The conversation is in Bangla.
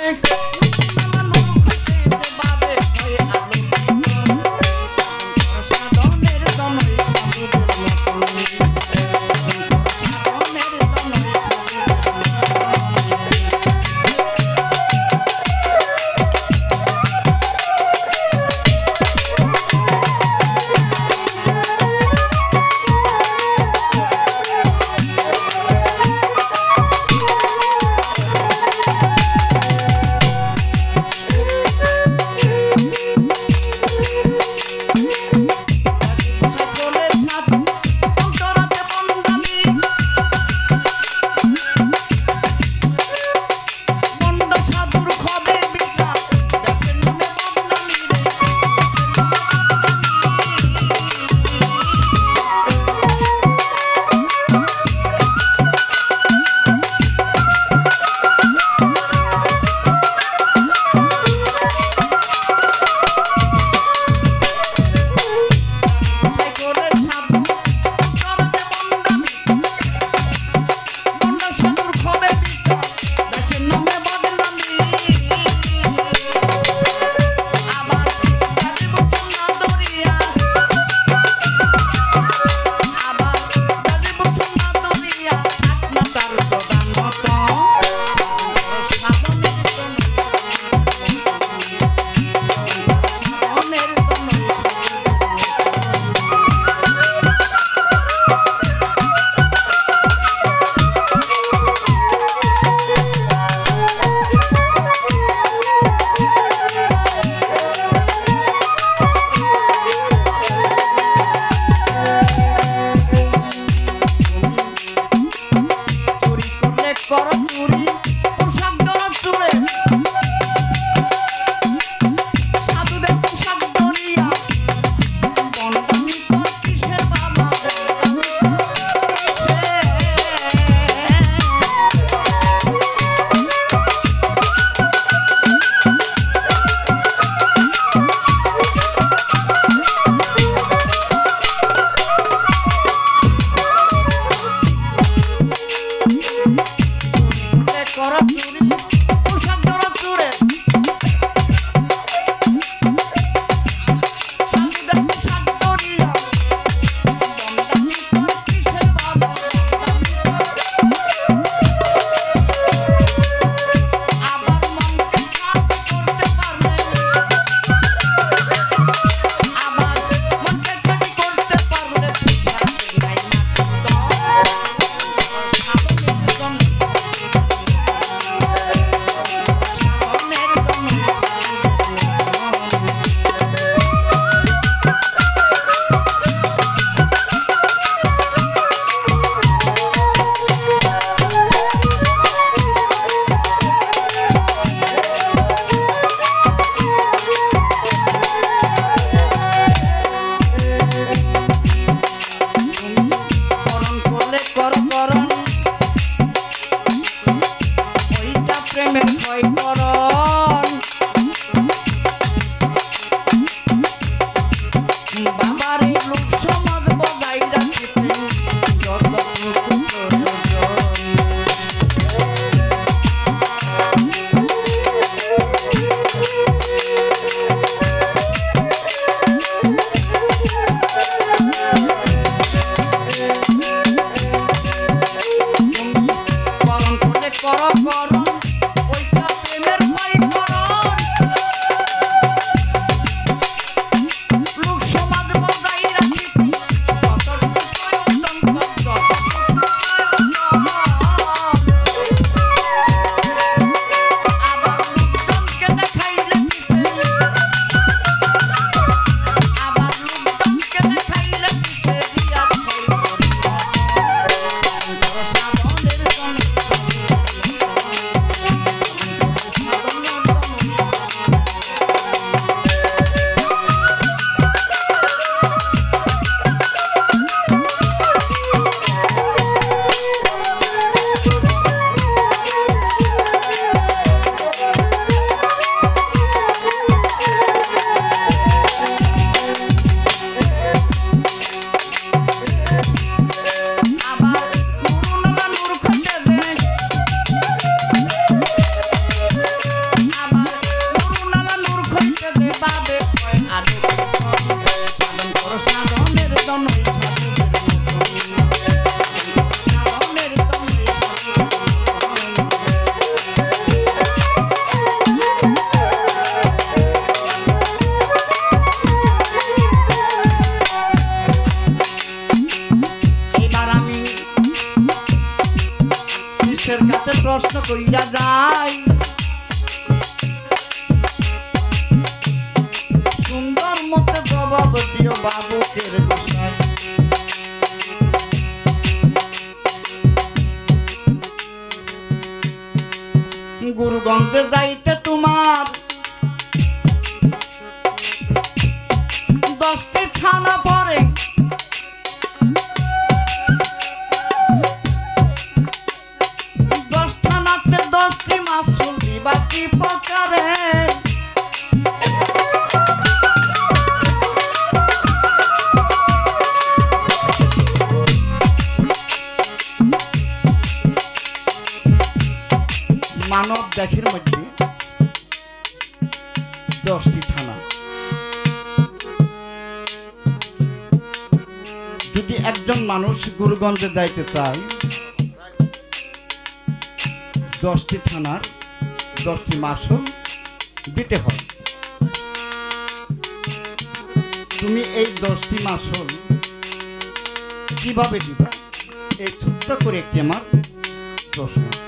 Thanks. করপুরী কর করণ প্রশ্ন করিয়া যাই। সুন্দর মতো জবাব দিও বাবুকের যদি একজন মানুষ গুরুগঞ্জে যাইতে চায়, দশটি থানার, দশটি মাসুল দিতে হয়। তুমি এই দশটি মাসুল কীভাবে দিবা? এই ছোট্ট করে একটি আমার প্রশ্ন।